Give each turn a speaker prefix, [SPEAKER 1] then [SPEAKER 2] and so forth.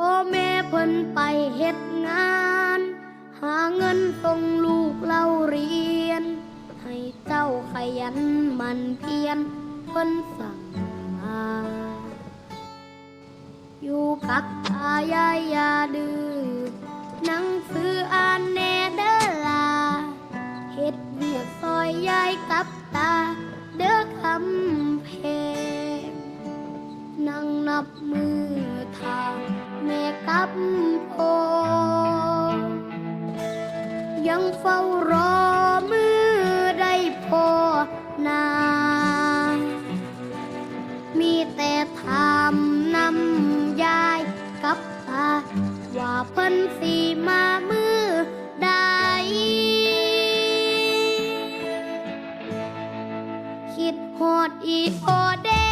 [SPEAKER 1] พ่อแม่เพิ่นไปเฮ็ดงาน หาเงินส่งลูกเราเรียน ให้เจ้าขยันมันเพียรเพิ่นสั่งมา อยู่กับตายายยาดื้อหนังสืออ่านแน่เด้อลาเฮ็ดเวียกซอยยายกับตา เด้อคำเพลงนั่งนับมือทาง แม่กับพอยังเฝ้ารอมือได้พอนามีแต่ถามนำยายกับตาว่าเพิ่นสีมามือใดคิดฮอดอีโอเด